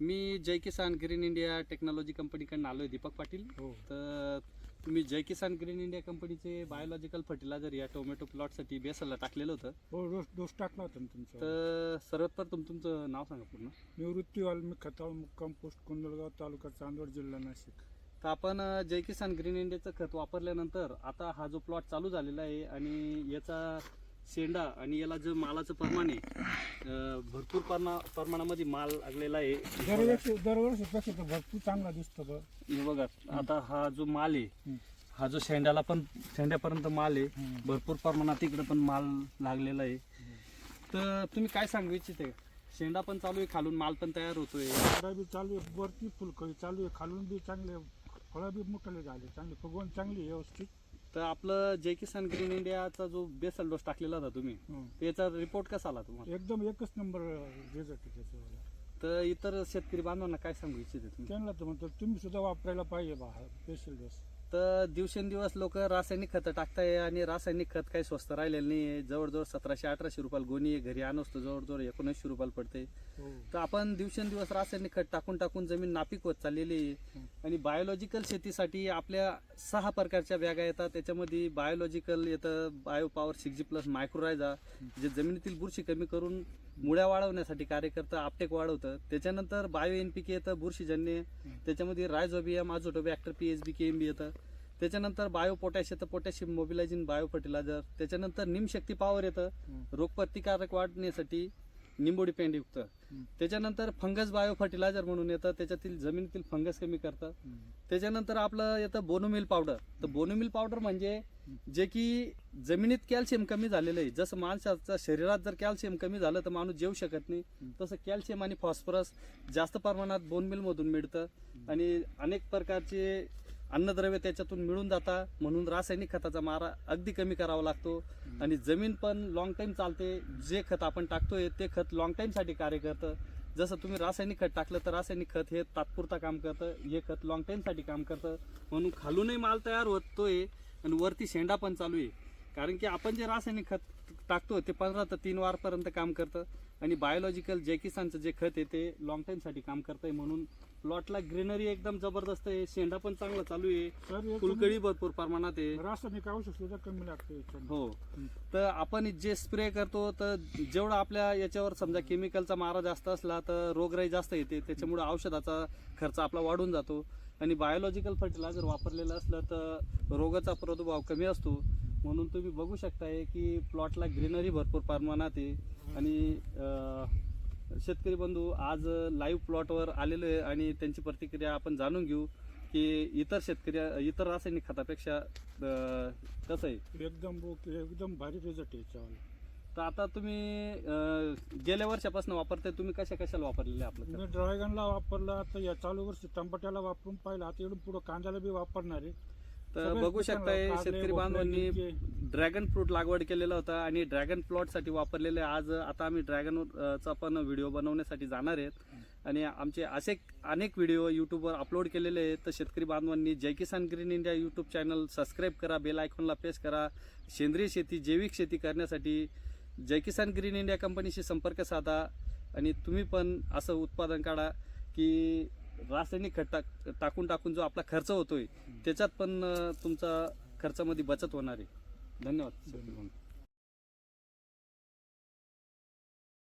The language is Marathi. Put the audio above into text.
मी Jai Kisan green India technology कंपनीकडून आलो आहे दीपक पाटील. हो. तर तुम्ही जय किसान ग्रीन इंडिया कंपनीचे बायोलॉजिकल फर्टिलायझर या टोमॅटो प्लॉटसाठी बेसलला टाकलेलं होतं. हो डोस डोस टाकला होता ना तुमचा. तर सर्वात प्रथम तुमचं नाव सांगा पूर्ण. निवृत्ती वाल्मिक खताळ मुक्काम पोस्ट कुंदलगाव तालुका चांदवड जिल्हा नाशिक. तर आपण अं, जय किसान ग्रीन इंडियाचं खत वापरल्यानंतर आता हा जो प्लॉट चालू झालेला आहे आणि याचा शेंडा आणि याला जो मालाचं प्रमाण आहे भरपूर प्रमाणा प्रमाणामध्ये माल लागलेला आहे. दरवर्षी दरवर्षीपेक्षा तर भरपूर चांगला दिसतो बघ हे बघा आता हा जो माल आहे हं. जो शेंड्याला पण शेंड्यापर्यंत माल आहे. भरपूर प्रमाणात इकडे पण माल लागलेला आहे. तर तुम्ही काय सांगू इच्छिते? शेंडा पण चालू आहे खालून माल पण तयार होतोय. झाडा बी चालू आहे वरती फुलकळी चालू आहे खालून बी चांगले फळं बी मोठले झाले चांगले फुगवण चांगली आहे व्यवस्थित. तर आपलं जय किसान ग्रीन इंडियाचा जो बेसल डोस टाकलेला होता तुम्ही हं. त्याचा रिपोर्ट कसा आला तुम्हाला? एकदम एकच नंबर रिझल्ट आहे त्याच्यावाला तर इतर शेतकरी बांधवांना काय सांगू इच्छिते तुम्ही? त्यांना तर म्हणतो तुम्ही सुद्धा वापरायला पाहिजे बा स्पेशल डोस. तर दिवसेंदिवस लोक रासायनिक खतं टाकताय आणि रासायनिक खत काही स्वस्त राहिलेलं नाही. जवळजवळ सतराशे अठराशे रुपयाला गोणी आहे. घरी आणतो जवळजवळ एकोणऐंशी रुपयाला पडते. हो. तर आपण दिवसेंदिवस रासायनिक खत टाकून टाकून जमीन नापीक होत चाललेली आहे. आणि बायोलॉजिकल शेतीसाठी आपल्या सहा प्रकारच्या बॅगा येतात. त्याच्यामध्ये बायोलॉजिकल येतं bio power six G plus mycorrhiza जे जमिनीतील बुरशी कमी करून मुळ्या वाढवण्यासाठी कार्य करतं आपटेक वाढवतं. त्याच्यानंतर बायो एन पी के येतं बुरशीजन्य त्याच्यामध्ये rhizobium azotobacter P H B K M B येतं. त्याच्यानंतर बायो पोटॅश येतं पोटॅशियम मोबिलायझिंग बायो फर्टिलायझर त्याच्यानंतर निमशक्ती पॉवर येतं. रोगप्रतिकारक वाढण्यासाठी निंबोडी पेंडयुक्त त्याच्यानंतर फंगस बायो फर्टिलायझर म्हणून येतं त्याच्यातील जमिनीतील फंगस कमी करतं त्याच्यानंतर आपलं येतं बोनोमिल पावडर. तर बोनोमिल पावडर म्हणजे जे की जमिनीत कॅल्शियम कमी झालेलं आहे. जसं माणसाच्या शरीरात जर कॅल्शियम कमी झालं तर माणूस जेवू शकत नाही. तसं कॅल्शियम आणि फॉस्फरस जास्त प्रमाणात बोनमिलमधून मिळतं. आणि अनेक प्रकारचे अन्नद्रव्य त्याच्यातून मिळून जाता. म्हणून रासायनिक खताचा मारा अगदी कमी करावा लागतो. आणि जमीन पण लॉंग टाईम चालते. जे खत आपण टाकतोय ते खत लॉंग टाईमसाठी कार्य करतं. जसं तुम्ही रासायनिक खत टाकलं तर रासायनिक खत हे तात्पुरता काम करतं. हे खत लॉंग टाईमसाठी काम करतं. म्हणून खालूनही माल तयार होतोय आणि वरती शेंडा पण चालू आहे. कारण की आपण जे रासायनिक खत टाकतो ते पंधरा ते तीन वारपर्यंत काम करतं. आणि बायोलॉजिकल जे किसानचं जे खत आहे ते लॉंग टाईमसाठी काम करतंय. म्हणून प्लॉटला ग्रीनरी एकदम जबरदस्त आहे. शेंडा पण चांगला चालू आहे. सर फुलकळी भरपूर प्रमाणात आहे. रासायनिक औषध सुद्धा कमी लागते. हो. तर आपण जे स्प्रे करतो तर जेवढा आपल्या याच्यावर समजा केमिकलचा मारा जास्त असला तर रोगराई जास्त येते. त्याच्यामुळे औषधाचा खर्च आपला वाढून जातो. आणि बायोलॉजिकल फर्टिलायझर वापरलेलं असलं तर रोगाचा प्रादुर्भाव कमी असतो. म्हणून तुम्ही बघू शकताय की प्लॉटला ग्रीनरी भरपूर प्रमाणात आहे. आणि अं, शेतकरी बंधू आज लाईव्ह प्लॉटवर आलेलो आहे आणि त्यांची प्रतिक्रिया आपण जाणून घेऊ की इतर शेतकरी इतर रासायनिक खतापेक्षा अं, कसं आहे? एकदम ओके एकदम भारी रिझल्ट आहे याच्यावाला. तर आता तुम्ही अं, गेल्या वर्षापासून वापरताय तुम्ही कशा कशाला वापरलेले आपलं? खत? मी ड्रॅगनला वापरला आता या चालू वर्षी टमाट्याला वापरून पाहिलं आता इकडून पुढं कांद्याला बी वापरणार आहे. तर बघू शकताय शेतकरी बांधवांनी. ड्रॅगन फ्रूट लागवड केलेला होता आणि ड्रॅगन प्लॉटसाठी वापरलेले आज आता आम्ही ड्रॅगन अं, चा पण व्हिडिओ बनवण्यासाठी जाणार आहेत. आणि आमचे असे अनेक व्हिडिओ युट्यूबवर अपलोड केलेले आहेत. तर शेतकरी बांधवांनी Jai Kisan green India YouTube channel subscribe करा बेल आयकॉनला प्रेस करा. सेंद्रिय शेती जैविक शेती करण्यासाठी जय किसान ग्रीन इंडिया कंपनीशी संपर्क साधा आणि तुम्ही पण असं उत्पादन काढा की रासायनिक खत टाक टाकून टाकून जो आपला खर्च होतोय त्याच्यात पण तुमचा खर्चामध्ये बचत होणार आहे. धन्यवाद.